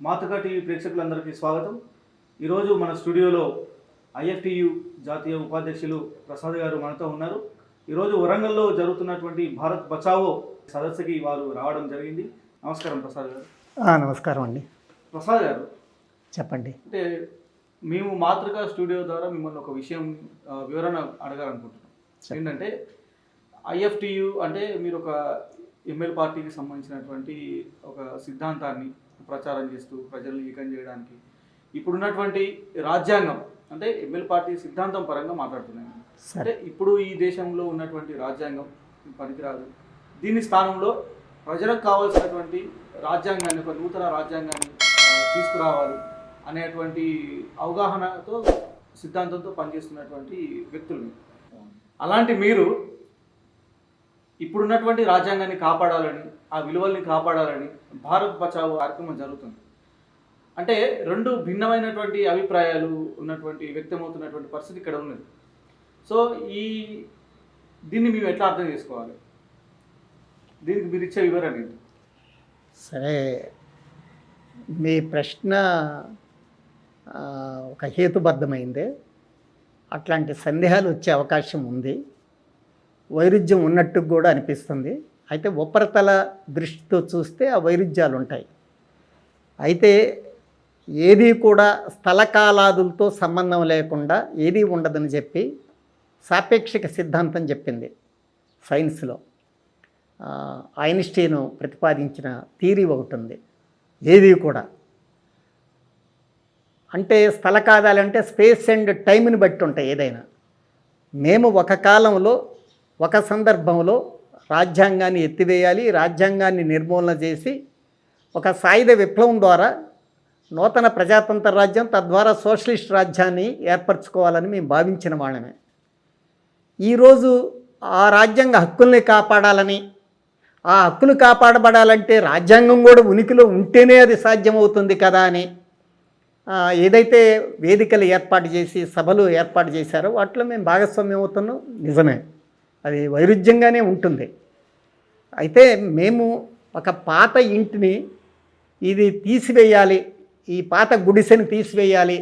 మాతృక టీవీ ప్రేక్షకులందరికీ స్వాగతం. ఈరోజు మన స్టూడియోలో ఐఎఫ్టియు జాతీయ ఉపాధ్యక్షులు ప్రసాద్ గారు మనతో ఉన్నారు. ఈరోజు వరంగల్లో జరుగుతున్నటువంటి భారత్ బచావో సదస్సుకి వారు రావడం జరిగింది. నమస్కారం ప్రసాద్ గారు. నమస్కారం అండి. ప్రసాద్ గారు చెప్పండి. అంటే మేము మాతృక స్టూడియో ద్వారా మిమ్మల్ని ఒక విషయం వివరణ అడగాలనుకుంటున్నాం. ఏంటంటే ఐఎఫ్టియు అంటే మీరు ఒక ఎంఎల్ పార్టీకి సంబంధించినటువంటి ఒక సిద్ధాంతాన్ని ప్రచారం చేస్తూ ప్రజల్ని ఏకం చేయడానికి ఇప్పుడున్నటువంటి రాజ్యాంగం అంటే ఎంఎల్ పార్టీ సిద్ధాంతం పరంగా మాట్లాడుతున్నాను అంటే ఇప్పుడు ఈ దేశంలో ఉన్నటువంటి రాజ్యాంగం పనికిరాదు. దీని స్థానంలో ప్రజలకు కావాల్సినటువంటి రాజ్యాంగాన్ని ఒక నూతన రాజ్యాంగాన్ని తీసుకురావాలి అనేటువంటి అవగాహనతో సిద్ధాంతంతో పనిచేస్తున్నటువంటి వ్యక్తులు. అలాంటి మీరు ఇప్పుడున్నటువంటి రాజ్యాంగాన్ని కాపాడాలని ఆ విలువల్ని కాపాడాలని భారత్ బచావో కార్యక్రమం జరుగుతుంది. అంటే రెండు భిన్నమైనటువంటి అభిప్రాయాలు ఉన్నటువంటి వ్యక్తమవుతున్నటువంటి పరిస్థితి ఇక్కడ ఉన్నది. సో ఈ దీన్ని మేము ఎట్లా అర్థం చేసుకోవాలి? దీనికి మీరు ఇచ్చే వివరణ ఏంటి? సరే మీ ప్రశ్న ఒక హేతుబద్ధమైంది. అట్లాంటి సందేహాలు వచ్చే అవకాశం ఉంది. వైరుధ్యం ఉన్నట్టు కూడా అనిపిస్తుంది. అయితే ఉపరితల దృష్టితో చూస్తే ఆ వైరుధ్యాలు ఉంటాయి అయితే ఏది కూడా స్థలకాలాదులతో సంబంధం లేకుండా ఏది ఉండదని చెప్పి సాపేక్షిక సిద్ధాంతం చెప్పింది సైన్స్లో. ఆ, ఐన్స్టీన్ ప్రతిపాదించిన థీరీ ఒకటి ఉంది. ఏది కూడా. అంటే స్థలకాదాలంటే స్పేస్ అండ్ టైంని బట్టి ఉంటాయి ఏదైనా. మేము ఒక కాలంలో ఒక సందర్భంలో రాజ్యాంగాన్ని ఎత్తివేయాలి రాజ్యాంగాన్ని నిర్మూలన చేసి ఒక సాయుధ విప్లవం ద్వారా నూతన ప్రజాతంత్ర రాజ్యం తద్వారా సోషలిస్ట్ రాజ్యాన్ని ఏర్పరచుకోవాలని మేము భావించిన వాళ్ళమే. ఈరోజు ఆ రాజ్యాంగ హక్కుల్ని కాపాడాలని ఆ హక్కులు కాపాడబడాలంటే రాజ్యాంగం కూడా ఉనికిలో ఉంటేనే అది సాధ్యమవుతుంది కదా అని ఏదైతే వేదికలు ఏర్పాటు చేసి సభలు ఏర్పాటు చేశారో వాటిలో మేము భాగస్వామ్యం అవుతున్నాం. నిజమే. అది వైరుధ్యంగానే ఉంటుంది. అయితే మేము ఒక పాత ఇంటిని ఇది తీసివేయాలి ఈ పాత గుడిసెని తీసివేయాలి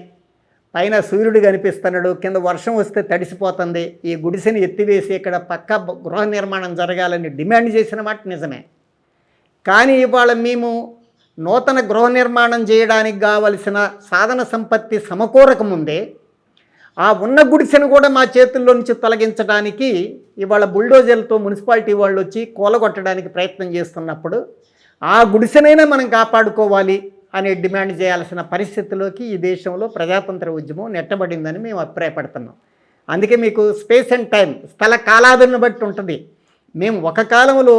పైన సూర్యుడు కనిపిస్తున్నాడు కింద వర్షం వస్తే తడిసిపోతుంది ఈ గుడిసెని ఎత్తివేసి ఇక్కడ పక్క గృహ నిర్మాణం జరగాలని డిమాండ్ చేసిన మాట నిజమే. కానీ ఇవాళ మేము నూతన గృహ నిర్మాణం చేయడానికి కావలసిన సాధన సంపత్తి సమకూరకముందే ఆ ఉన్న గుడిసెను కూడా మా చేతుల్లో నుంచి తొలగించడానికి ఇవాళ బుల్డోజర్లతో మున్సిపాలిటీ వాళ్ళు వచ్చి కూలగొట్టడానికి ప్రయత్నం చేస్తున్నప్పుడు ఆ గుడిసెనైనా మనం కాపాడుకోవాలి అనే డిమాండ్ చేయాల్సిన పరిస్థితిలోకి ఈ దేశంలో ప్రజాతంత్ర ఉద్యమం నెట్టబడిందని మేము అభిప్రాయపడుతున్నాం. అందుకే మీకు స్పేస్ అండ్ టైం స్థల కాలాదులను బట్టి ఉంటుంది. మేము ఒక కాలంలో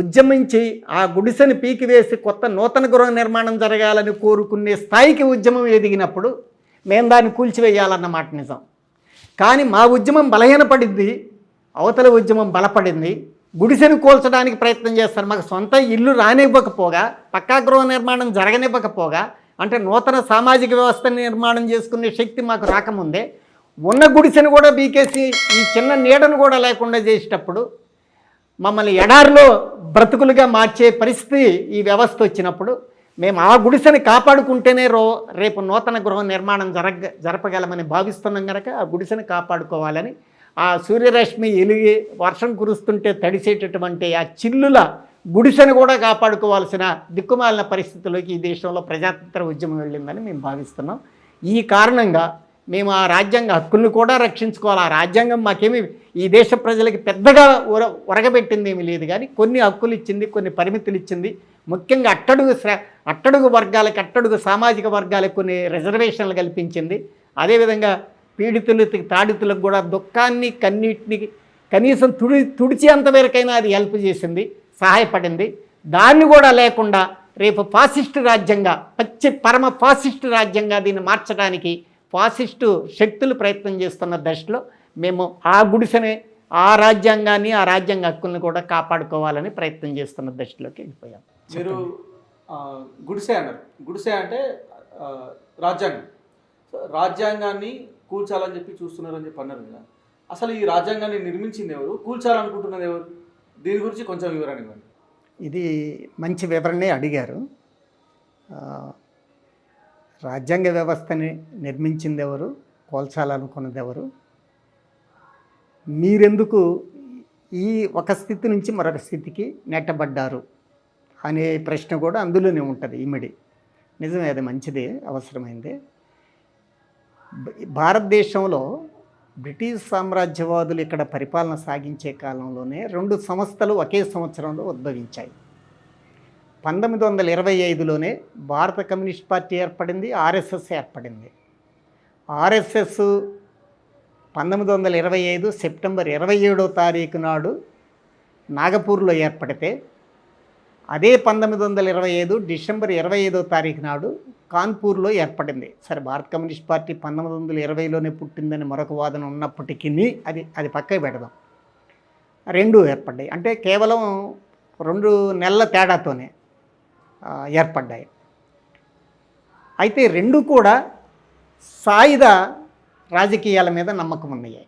ఉద్యమించి ఆ గుడిసెను పీకివేసి కొత్త నూతన గృహ నిర్మాణం జరగాలని కోరుకునే స్థాయికి ఉద్యమం ఎదిగినప్పుడు మేము దాన్ని కూల్చివేయాలన్నమాట నిజం. కానీ మా ఉద్యమం బలహీనపడింది అవతల ఉద్యమం బలపడింది. గుడిసెను కూల్చడానికి ప్రయత్నం చేస్తారు. మాకు సొంత ఇల్లు రానివ్వకపోగా పక్కా గృహ నిర్మాణం జరగనివ్వకపోగా అంటే నూతన సామాజిక వ్యవస్థ నిర్మాణం చేసుకునే శక్తి మాకు రాకముందే ఉన్న గుడిసెను కూడా బీకేసి ఈ చిన్న నీడను కూడా లేకుండా చేసేటప్పుడు మమ్మల్ని ఎడారిలో బ్రతుకులుగా మార్చే పరిస్థితి ఈ వ్యవస్థ వచ్చినప్పుడు మేము ఆ గుడిసెని కాపాడుకుంటేనే రో రేపు నూతన గృహ నిర్మాణం జరగ జరపగలమని భావిస్తున్నాం కనుక ఆ గుడిసెని కాపాడుకోవాలని ఆ సూర్యరశ్మి ఎలిగి వర్షం కురుస్తుంటే తడిసేటటువంటి ఆ చిల్లుల గుడిసెను కూడా కాపాడుకోవాల్సిన దిక్కుమాలిన పరిస్థితుల్లోకి ఈ దేశంలో ప్రజాతంత్ర ఉద్యమం వెళ్ళిందని మేము భావిస్తున్నాం. ఈ కారణంగా మేము ఆ రాజ్యాంగ హక్కులను కూడా రక్షించుకోవాలి. ఆ రాజ్యాంగం మాకేమి ఈ దేశ ప్రజలకి పెద్దగా ఉర ఉరగబెట్టింది ఏమీ లేదు. కానీ కొన్ని హక్కులు ఇచ్చింది కొన్ని పరిమితులు ఇచ్చింది. ముఖ్యంగా అట్టడుగు అట్టడుగు వర్గాలకు అట్టడుగు సామాజిక వర్గాలకు కొన్ని రిజర్వేషన్లు కల్పించింది. అదేవిధంగా పీడితులు తాడితులకు కూడా దుఃఖాన్ని కన్నీటిని కనీసం తుడి తుడిచేంత మేరకైనా అది హెల్ప్ చేసింది సహాయపడింది. దాన్ని కూడా లేకుండా రేపు ఫాసిస్ట్ రాజ్యంగా పచ్చి పరమ ఫాసిస్ట్ రాజ్యంగా దీన్ని మార్చడానికి ఫాసిస్టు శక్తులు ప్రయత్నం చేస్తున్న దశలో మేము ఆ గుడిసెనే ఆ రాజ్యాంగాన్ని ఆ రాజ్యాంగ హక్కుల్ని కూడా కాపాడుకోవాలని ప్రయత్నం చేస్తున్న దశలోకి వెళ్ళిపోయాం. మీరు ఆ, గుడిసె అన్నారు. గుడిసె అంటే ఆ, రాజ్యాంగం. సో రాజ్యాంగాన్ని కూల్చాలని చెప్పి చూస్తున్నారని చెప్పి అన్నారు కదా. అసలు ఈ రాజ్యాంగాన్ని నిర్మించింది ఎవరు? కూల్చాలనుకుంటున్నది ఎవరు? దీని గురించి కొంచెం వివరణ ఇవ్వండి. ఇది మంచి వివరణే అడిగారు. ఆ, రాజ్యాంగ వ్యవస్థని నిర్మించింది ఎవరు కోల్చాలనుకున్నది ఎవరు మీరెందుకు ఈ ఒక స్థితి నుంచి మరొక స్థితికి నెట్టబడ్డారు? అనే ప్రశ్న కూడా అందులోనే ఉంటుంది ఇమిడి. నిజమే అది మంచిదే అవసరమైంది. భారతదేశంలో బ్రిటిష్ సామ్రాజ్యవాదులు ఇక్కడ పరిపాలన సాగించే కాలంలోనే రెండు సంస్థలు ఒకే సంవత్సరంలో ఉద్భవించాయి. పంతొమ్మిది వందల ఇరవై ఐదులోనే భారత కమ్యూనిస్ట్ పార్టీ ఏర్పడింది ఆర్ఎస్ఎస్ ఏర్పడింది. ఆర్ఎస్ఎస్ పంతొమ్మిది వందల ఇరవై ఐదు సెప్టెంబర్ ఇరవై ఏడో తారీఖు నాడు నాగపూర్లో ఏర్పడితే అదే పంతొమ్మిది వందల ఇరవై ఐదు డిసెంబర్ ఇరవై ఐదో తారీఖు నాడు కాన్పూర్లో ఏర్పడింది. సరే భారత కమ్యూనిస్ట్ పార్టీ పంతొమ్మిది వందల ఇరవైలోనే పుట్టిందని మరొక వాదన ఉన్నప్పటికీ అది అది పక్కకి పెడదాం. రెండు ఏర్పడ్డాయి. అంటే కేవలం రెండు నెలల తేడాతోనే ఏర్పడ్డాయి. అయితే రెండు కూడా సాయుధ రాజకీయాల మీద నమ్మకం ఉన్నాయి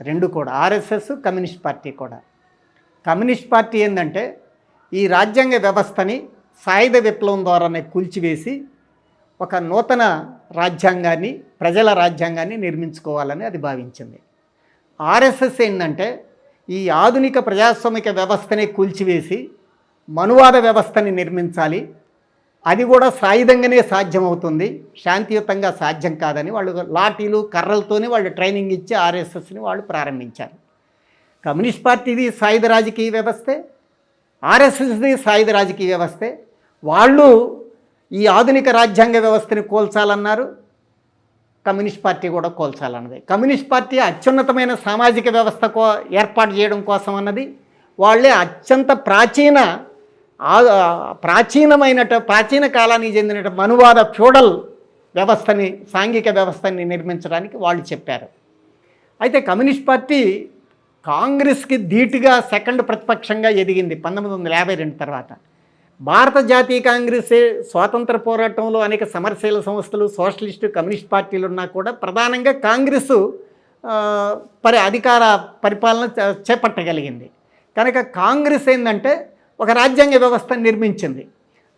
రెండు కూడా. ఆర్ఎస్ఎస్ కమ్యూనిస్ట్ పార్టీ కూడా. కమ్యూనిస్ట్ పార్టీ ఏంటంటే ఈ రాజ్యాంగ వ్యవస్థని సాయుధ విప్లవం ద్వారానే కూల్చివేసి ఒక నూతన రాజ్యాంగాన్ని ప్రజల రాజ్యాంగాన్ని నిర్మించుకోవాలని అది భావించింది. ఆర్ఎస్ఎస్ ఏంటంటే ఈ ఆధునిక ప్రజాస్వామిక వ్యవస్థనే కూల్చివేసి మనువాద వ్యవస్థని నిర్మించాలి. అది కూడా సాయుధంగానే సాధ్యమవుతుంది. శాంతియుతంగా సాధ్యం కాదని వాళ్ళు లాఠీలు కర్రలతోనే వాళ్ళు ట్రైనింగ్ ఇచ్చి ఆర్ఎస్ఎస్ని వాళ్ళు ప్రారంభించారు. కమ్యూనిస్ట్ పార్టీది సాయుధ రాజకీయ వ్యవస్థే ఆర్ఎస్ఎస్ది సాయుధ రాజకీయ వ్యవస్థే. వాళ్ళు ఈ ఆధునిక రాజ్యాంగ వ్యవస్థని కోల్చాలన్నారు. కమ్యూనిస్ట్ పార్టీ కూడా కోల్చాలన్నది. కమ్యూనిస్ట్ పార్టీ అత్యున్నతమైన సామాజిక వ్యవస్థ కో ఏర్పాటు చేయడం కోసం అన్నది వాళ్ళే అత్యంత ప్రాచీన ఆ- ప్రాచీనమైన ప్రాచీన కాలానికి చెందిన మనువాద ఫ్యూడల్ వ్యవస్థని సాంఘిక వ్యవస్థని నిర్మించడానికి వాళ్ళు చెప్పారు. అయితే కమ్యూనిస్ట్ పార్టీ కాంగ్రెస్కి ధీటుగా సెకండ్ ప్రతిపక్షంగా ఎదిగింది పంతొమ్మిది వందల యాభై రెండు తర్వాత. భారత జాతీయ కాంగ్రెస్ స్వాతంత్ర పోరాటంలో అనేక సమరశీల సంస్థలు సోషలిస్టు కమ్యూనిస్ట్ పార్టీలు ఉన్నా కూడా ప్రధానంగా కాంగ్రెస్ పరి అధికార పరిపాలన చేపట్టగలిగింది. కనుక కాంగ్రెస్ ఏంటంటే ఒక రాజ్యాంగ వ్యవస్థను నిర్మించింది.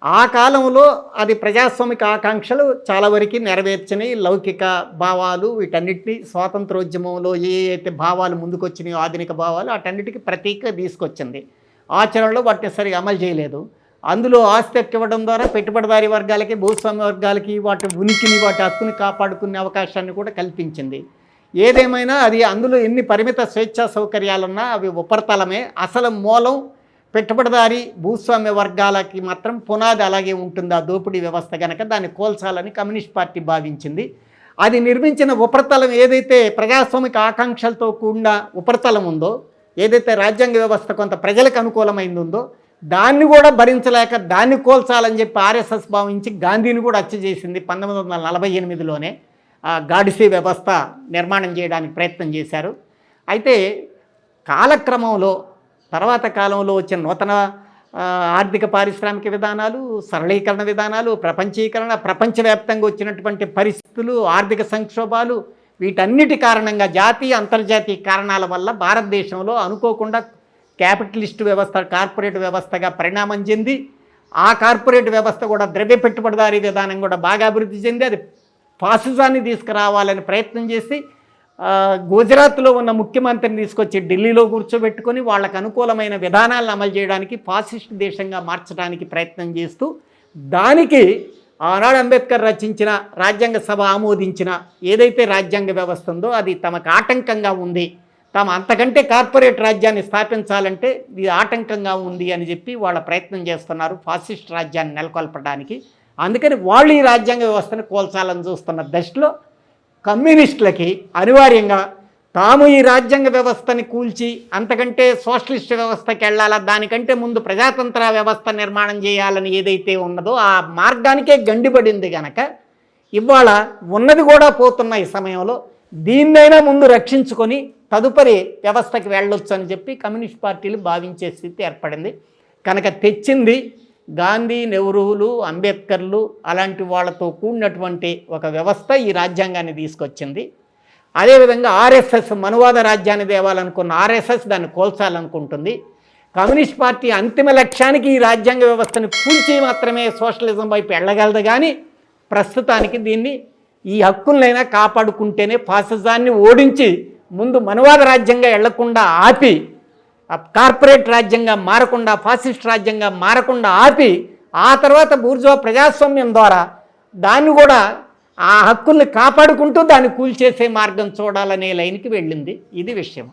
ఆ కాలంలో అది ప్రజాస్వామిక ఆకాంక్షలు చాలా వరకు నెరవేర్చినాయి. లౌకిక భావాలు వీటన్నిటిని స్వాతంత్రోద్యమంలో ఏ అయితే భావాలు ముందుకొచ్చినాయో ఆధునిక భావాలు వాటన్నిటికీ ప్రతీక తీసుకొచ్చింది. ఆచరణలో వాటిని సరిగా అమలు చేయలేదు. అందులో ఆస్తి ఇవ్వడం ద్వారా పెట్టుబడిదారి వర్గాలకి భూస్వామ్య వర్గాలకి వాటి ఉనికిని వాటి హక్కుని కాపాడుకునే అవకాశాన్ని కూడా కల్పించింది. ఏదేమైనా అది అందులో ఎన్ని పరిమిత స్వేచ్ఛా సౌకర్యాలున్నా అవి ఉపరితలమే. అసలు మూలం పెట్టుబడిదారి భూస్వామ్య వర్గాలకి మాత్రం పునాది అలాగే ఉంటుంది. ఆ దోపిడీ వ్యవస్థ కనుక దాన్ని కోల్చాలని కమ్యూనిస్ట్ పార్టీ భావించింది. అది నిర్మించిన ఉపరితలం ఏదైతే ప్రజాస్వామిక ఆకాంక్షలతో కూడిన ఉపరితలం ఉందో ఏదైతే రాజ్యాంగ వ్యవస్థ కొంత ప్రజలకు అనుకూలమైంది ఉందో దాన్ని కూడా భరించలేక దాన్ని కోల్చాలని చెప్పి ఆర్ఎస్ఎస్ భావించి గాంధీని కూడా హత్య చేసింది పంతొమ్మిది వందల నలభై ఎనిమిదిలోనే. గాడిసే వ్యవస్థ నిర్మాణం చేయడానికి ప్రయత్నం చేశారు. అయితే కాలక్రమంలో తర్వాత కాలంలో వచ్చిన నూతన ఆర్థిక పారిశ్రామిక విధానాలు సరళీకరణ విధానాలు ప్రపంచీకరణ ప్రపంచవ్యాప్తంగా వచ్చినటువంటి పరిస్థితులు ఆర్థిక సంక్షోభాలు వీటన్నిటి కారణంగా జాతీయ అంతర్జాతీయ కారణాల వల్ల భారతదేశంలో అనుకోకుండా క్యాపిటలిస్ట్ వ్యవస్థ కార్పొరేట్ వ్యవస్థగా పరిణామం చెంది ఆ కార్పొరేట్ వ్యవస్థ కూడా ద్రవ్య పెట్టుబడిదారీ విధానం కూడా బాగా అభివృద్ధి చెంది అది ఫాసిజాన్ని తీసుకురావాలని ప్రయత్నం చేసి గుజరాత్లో ఉన్న ముఖ్యమంత్రిని తీసుకొచ్చి ఢిల్లీలో కూర్చోబెట్టుకొని వాళ్ళకు అనుకూలమైన విధానాలను అమలు చేయడానికి ఫాసిస్ట్ దేశంగా మార్చడానికి ప్రయత్నం చేస్తూ దానికి ఆనాడు అంబేద్కర్ రచించిన రాజ్యాంగ సభ ఆమోదించిన ఏదైతే రాజ్యాంగ వ్యవస్థ ఉందో అది తమకు ఆటంకంగా ఉంది. తాము అంతకంటే కార్పొరేట్ రాజ్యాన్ని స్థాపించాలంటే ఇది ఆటంకంగా ఉంది అని చెప్పి వాళ్ళ ప్రయత్నం చేస్తున్నారు ఫాసిస్ట్ రాజ్యాన్ని నెలకొల్పడానికి. అందుకని వాళ్ళు ఈ రాజ్యాంగ వ్యవస్థను కోల్చాలని చూస్తున్న దశలో కమ్యూనిస్టులకి అనివార్యంగా తాము ఈ రాజ్యాంగ వ్యవస్థని కూల్చి అంతకంటే సోషలిస్ట్ వ్యవస్థకి వెళ్ళాలా? దానికంటే ముందు ప్రజాతంత్ర వ్యవస్థ నిర్మాణం చేయాలని ఏదైతే ఉన్నదో ఆ మార్గానికే గండిపడింది గనక ఇవాళ ఉన్నది కూడా పోతున్న ఈ సమయంలో దీన్నైనా ముందు రక్షించుకొని తదుపరి వ్యవస్థకి వెళ్ళొచ్చు అని చెప్పి కమ్యూనిస్ట్ పార్టీలు భావించే స్థితి ఏర్పడింది. కనుక తెచ్చింది గాంధీ నెహ్రూలు అంబేద్కర్లు అలాంటి వాళ్ళతో కూడినటువంటి ఒక వ్యవస్థ ఈ రాజ్యాంగాన్ని తీసుకొచ్చింది. అదేవిధంగా ఆర్ఎస్ఎస్ మనువాద రాజ్యాన్ని తేవాలనుకున్న ఆర్ఎస్ఎస్ దాన్ని కోల్చాలనుకుంటుంది. కమ్యూనిస్ట్ పార్టీ అంతిమ లక్ష్యానికి ఈ రాజ్యాంగ వ్యవస్థను కూల్చి మాత్రమే సోషలిజం వైపు వెళ్ళగలదు కానీ ప్రస్తుతానికి దీన్ని ఈ హక్కులనైనా కాపాడుకుంటేనే ఫాసిజాన్ని ఓడించి ముందు మనువాద రాజ్యంగా వెళ్ళకుండా ఆపి కార్పొరేట్ రాజ్యంగా మారకుండా ఫాసిస్ట్ రాజ్యంగా మారకుండా ఆపి ఆ తర్వాత బూర్జువా ప్రజాస్వామ్యం ద్వారా దాన్ని కూడా ఆ హక్కుల్ని కాపాడుకుంటూ దాన్ని కూల్చేసే మార్గం చూడాలనే లైన్కి వెళ్ళింది. ఇది విషయం.